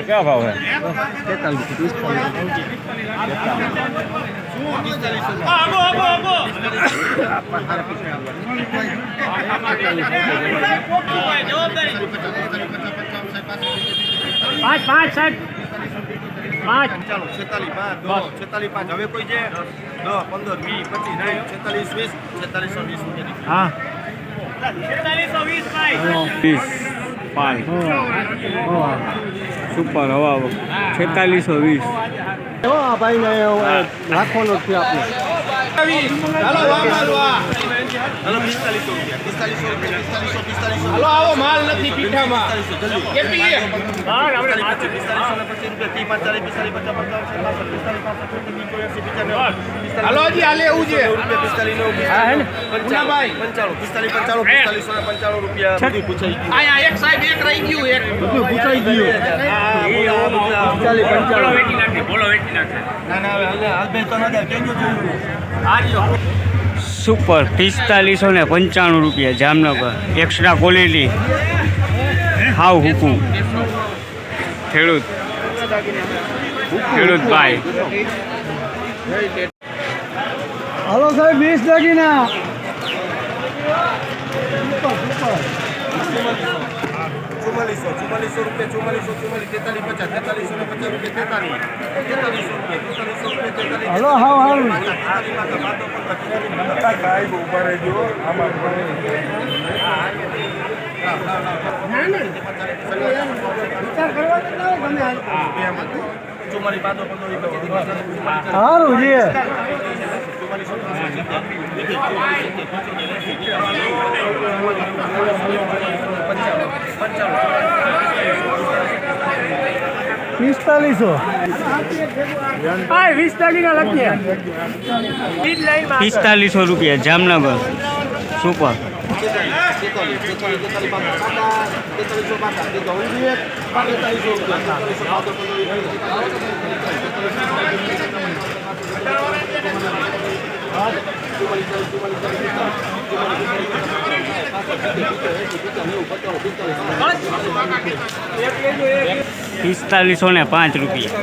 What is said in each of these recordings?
क्या भाव है पाँच पाँच साहब પાંચ. ચાલો છેતાલીસ પાંચ છેતાલીસ પાંચ. હવે કોઈ છે દસ પંદર વીસ પચીસ છેતાલીસ વીસ છેતાલીસો વીસ હા. વીસ પાંચ. સુપર હવા છેતાલીસો વીસ. ભાઈને રાખવાનો છે આપણે. હાલો પિસ્તાલીસો રૂપિયા. પિસ્તાલીસો રૂપિયા પિસ્તાલીસો પિસ્તાલીસો. હાલો આવો માલ નથી પીઠામાં. કેટલી પિસ્તાલીસો પચીસ રૂપિયા ત્રીસ પાંચાલીસ પિસ્તાલીસ પચાસ પચાસ પચાસ પિસ્તાલીસ પાંચ એસી હજી હાલે એવું છે. રૂપિયા પિસ્તાલીસ નો? પંચાણું પંચાણું પિસ્તાલીસ પંચાણું પિસ્તાલીસો ને પંચાણું રૂપિયા બધું પૂછાઈ ગયું. એક સાહેબ એક રહી ગયું એક. બધું પૂછાઈ ગયું. પિસ્તાલીસ પંચાણું ના ના હવે હાલ હાલ બે ત્રણ હજાર કેજો જોયું? સુપર પિસ્તાલીસો ને પંચાણું રૂપિયા જામનગર. એક્સ્ટ્રા ક્વોલિટી હાવ હુકુમ. ખેડૂત. ખેડૂત ભાઈ. હાલો સાહેબ, વીસ દાગીના. ચુમ્માલીસો ચુમ્માલીસો રૂપિયા ચુમ્માલીસો ચુમ્માલીસ તેતાલીસ પચાસ તેતાલીસો ને પચાસ રૂપિયા તેતાલીસ તેતાલીસો રૂપિયા તેતાલીસો રૂપિયા સારું છે પિસ્તાલીસો. પિસ્તાલીસો રૂપિયા જામનગર. સુપર. પિસ્તાલીસો ને પાંચ રૂપિયા.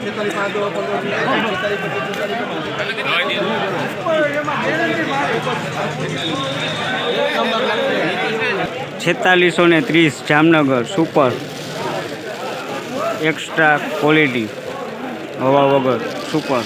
છેતાલીસ પાંચ દો પંદર છેતાલીસ પચીસ છેતાલીસો ને ત્રીસ જામનગર સુપર એક્સ્ટ્રા ક્વોલિટી હવા વગર સુપર.